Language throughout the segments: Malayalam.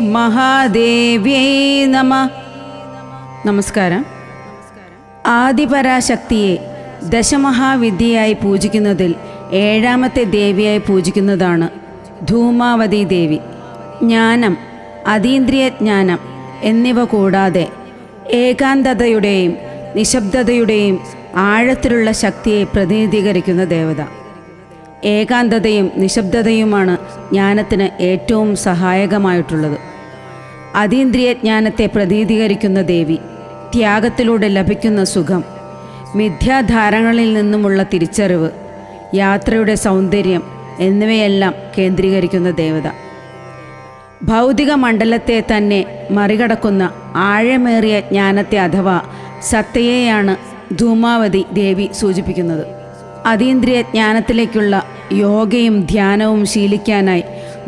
മഹാദേവ്യൈ നമ. നമസ്കാരം. ആദിപരാശക്തിയെ ദശമഹാവിദ്യയായി പൂജിക്കുന്നതിൽ ഏഴാമത്തെ ദേവിയായി പൂജിക്കുന്നതാണ് ധൂമാവതി ദേവി. ജ്ഞാനം അതീന്ദ്രിയ ജ്ഞാനം എന്നിവ കൂടാതെ ഏകാന്തതയുടെയും നിശബ്ദതയുടെയും ആഴത്തിലുള്ള ശക്തിയെ പ്രതിനിധീകരിക്കുന്ന ദേവത. ഏകാന്തതയും നിശബ്ദതയുമാണ് ജ്ഞാനത്തിന് ഏറ്റവും സഹായകമായിട്ടുള്ളത്. അതീന്ദ്രിയ ജ്ഞാനത്തെ പ്രതീതീകരിക്കുന്ന ദേവി ത്യാഗത്തിലൂടെ ലഭിക്കുന്ന സുഖം മിഥ്യാധാരങ്ങളിൽ നിന്നുമുള്ള തിരിച്ചറിവ് യാത്രയുടെ സൗന്ദര്യം എന്നിവയെല്ലാം കേന്ദ്രീകരിക്കുന്ന ദേവത. ഭൗതിക മണ്ഡലത്തെ തന്നെ മറികടക്കുന്ന ആഴമേറിയ ജ്ഞാനത്തെ അഥവാ സത്തയെയാണ് ധൂമാവതി ദേവി സൂചിപ്പിക്കുന്നത്. അതീന്ദ്രിയ ജ്ഞാനത്തിലേക്കുള്ള യോഗയും ധ്യാനവും ശീലിക്കാനായി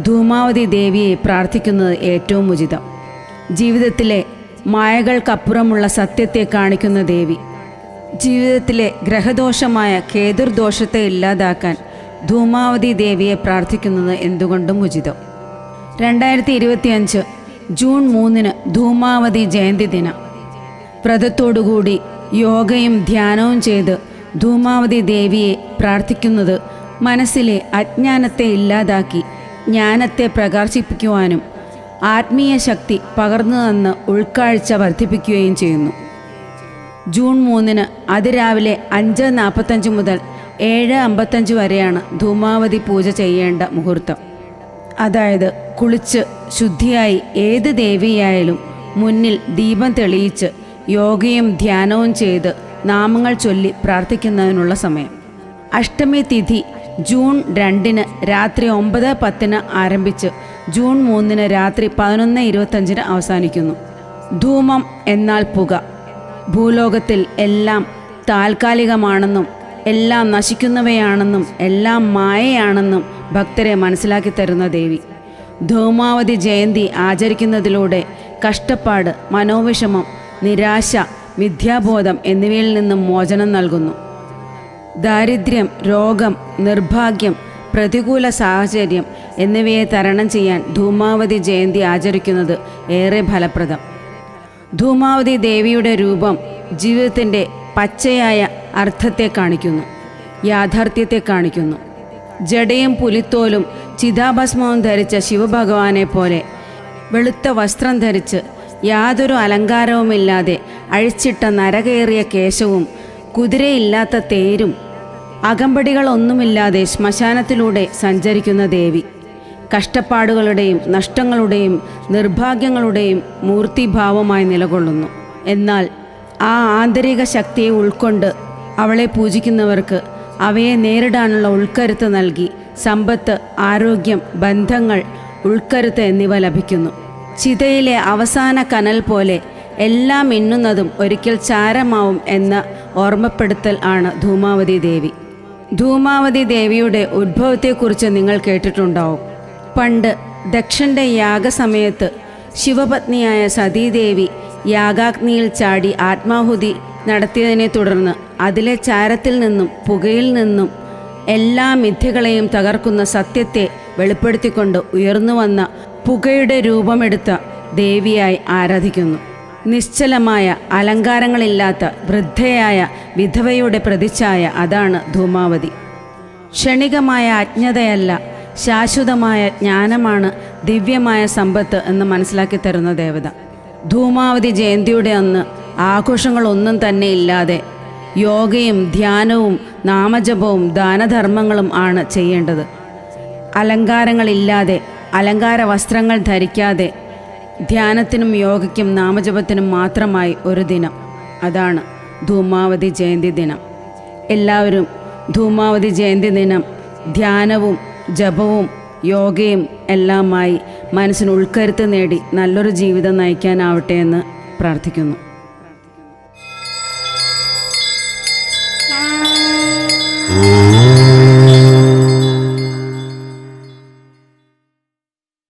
ധൂമാവതി ദേവിയെ പ്രാർത്ഥിക്കുന്നത് ഏറ്റവും ഉചിതം. ജീവിതത്തിലെ മായകൾക്കപ്പുറമുള്ള സത്യത്തെ കാണിക്കുന്ന ദേവി. ജീവിതത്തിലെ ഗ്രഹദോഷമായ കേതുർദോഷത്തെ ഇല്ലാതാക്കാൻ ധൂമാവതി ദേവിയെ പ്രാർത്ഥിക്കുന്നത് എന്തുകൊണ്ടും ഉചിതം. രണ്ടായിരത്തി ഇരുപത്തിയഞ്ച് ജൂൺ മൂന്നിന് ധൂമാവതി ജയന്തി ദിനം. വ്രതത്തോടുകൂടി യോഗയും ധ്യാനവും ചെയ്ത് ധൂമാവതി ദേവിയെ പ്രാർത്ഥിക്കുന്നത് മനസ്സിലെ അജ്ഞാനത്തെ ഇല്ലാതാക്കി ജ്ഞാനത്തെ പ്രകാശിപ്പിക്കുവാനും ആത്മീയ ശക്തി പകർന്നു തന്ന് ഉൾക്കാഴ്ച വർദ്ധിപ്പിക്കുകയും ചെയ്യുന്നു. ജൂൺ മൂന്നിന് അതിരാവിലെ അഞ്ച് നാൽപ്പത്തഞ്ച് മുതൽ ഏഴ് അമ്പത്തഞ്ച് വരെയാണ് ധൂമാവതി പൂജ ചെയ്യേണ്ട മുഹൂർത്തം. അതായത് കുളിച്ച് ശുദ്ധിയായി ഏത് ദേവിയായാലും മുന്നിൽ ദീപം തെളിയിച്ച് യോഗയും ധ്യാനവും ചെയ്ത് നാമങ്ങൾ ചൊല്ലി പ്രാർത്ഥിക്കുന്നതിനുള്ള സമയം. അഷ്ടമി തിഥി ജൂൺ രണ്ടിന് രാത്രി ഒമ്പത് പത്തിന് ആരംഭിച്ച് ജൂൺ മൂന്നിന് രാത്രി പതിനൊന്ന് ഇരുപത്തഞ്ചിന് അവസാനിക്കുന്നു. ധൂമം എന്നാൽ പുക. ഭൂലോകത്തിൽ എല്ലാം താൽക്കാലികമാണെന്നും എല്ലാം നശിക്കുന്നവയാണെന്നും എല്ലാം മായയാണെന്നും ഭക്തരെ മനസ്സിലാക്കി തരുന്ന ദേവി. ധൂമാവതി ജയന്തി ആചരിക്കുന്നതിലൂടെ കഷ്ടപ്പാട് മനോവിഷമം നിരാശ മിഥ്യാബോധം എന്നിവയിൽ നിന്നും മോചനം നൽകുന്നു. ദാരിദ്ര്യം രോഗം നിർഭാഗ്യം പ്രതികൂല സാഹചര്യം എന്നിവയെ തരണം ചെയ്യാൻ ധൂമാവതി ജയന്തി ആചരിക്കുന്നത് ഏറെ ഫലപ്രദം. ധൂമാവതി ദേവിയുടെ രൂപം ജീവിതത്തിന്റെ പച്ചയായ അർത്ഥത്തെ കാണിക്കുന്നു യാഥാർത്ഥ്യത്തെ കാണിക്കുന്നു. ജടയും പുലിത്തോലും ചിതാഭസ്മവും ധരിച്ച ശിവഭഗവാനെ പോലെ വെളുത്ത വസ്ത്രം ധരിച്ച് യാതൊരു അലങ്കാരവുമില്ലാതെ അഴിച്ചിട്ട നരകേറിയ കേശവും കുതിരയില്ലാത്ത തേരും അകമ്പടികളൊന്നുമില്ലാതെ ശ്മശാനത്തിലൂടെ സഞ്ചരിക്കുന്ന ദേവി. കഷ്ടപ്പാടുകളുടെയും നഷ്ടങ്ങളുടെയും നിർഭാഗ്യങ്ങളുടെയും മൂർത്തിഭാവമായി നിലകൊള്ളുന്നു. എന്നാൽ ആ ആന്തരിക ശക്തിയെ ഉൾക്കൊണ്ട് അവളെ പൂജിക്കുന്നവർക്ക് അവയെ നേരിടാനുള്ള ഉൾക്കരുത്ത് നൽകി സമ്പത്ത് ആരോഗ്യം ബന്ധങ്ങൾ ഉൾക്കരുത്ത് എന്നിവ ലഭിക്കുന്നു. ചിതയിലെ അവസാന കനൽ പോലെ എല്ലാം മിന്നുന്നതും ഒരിക്കൽ ചാരമാവും എന്ന ഓർമ്മപ്പെടുത്തൽ ആണ് ധൂമാവതി ദേവി. ധൂമാവതി ദേവിയുടെ ഉത്ഭവത്തെക്കുറിച്ച് നിങ്ങൾ കേട്ടിട്ടുണ്ടാവും. പണ്ട് ദക്ഷന്റെ യാഗസമയത്ത് ശിവപത്നിയായ സതീദേവി യാഗാഗ്നിയിൽ ചാടി ആത്മാഹുതി നടത്തിയതിനെ തുടർന്ന് അതിലെ ചാരത്തിൽ നിന്നും പുകയിൽ നിന്നും എല്ലാ മിഥ്യകളെയും തകർക്കുന്ന സത്യത്തെ വെളിപ്പെടുത്തിക്കൊണ്ട് ഉയർന്നു വന്ന പുകയുടെ രൂപമെടുത്ത ദേവിയായി ആരാധിക്കുന്നു. നിശ്ചലമായ അലങ്കാരങ്ങളില്ലാത്ത വൃദ്ധയായ വിധവയുടെ പ്രതിച്ഛായ അതാണ് ധൂമാവതി. ക്ഷണികമായ അജ്ഞതയല്ല ശാശ്വതമായ ജ്ഞാനമാണ് ദിവ്യമായ സമ്പത്ത് എന്ന് മനസ്സിലാക്കി തരുന്ന ദേവത. ധൂമാവതി ജയന്തിയുടെ അന്ന് ആഘോഷങ്ങളൊന്നും തന്നെ ഇല്ലാതെ യോഗയും ധ്യാനവും നാമജപവും ദാനധർമ്മങ്ങളും ആണ് ചെയ്യേണ്ടത്. അലങ്കാരങ്ങളില്ലാതെ അലങ്കാര വസ്ത്രങ്ങൾ ധരിക്കാതെ ധ്യാനത്തിനും യോഗയ്ക്കും നാമജപത്തിനും മാത്രമായി ഒരു ദിനം. അതാണ് ധൂമാവതി ജയന്തി ദിനം. എല്ലാവരും ധൂമാവതി ജയന്തി ദിനം ധ്യാനവും ജപവും യോഗയും എല്ലാമായി മനസ്സിന് ഉൾക്കരുത്ത് നേടി നല്ലൊരു ജീവിതം നയിക്കാനാവട്ടെ എന്ന് പ്രാർത്ഥിക്കുന്നു.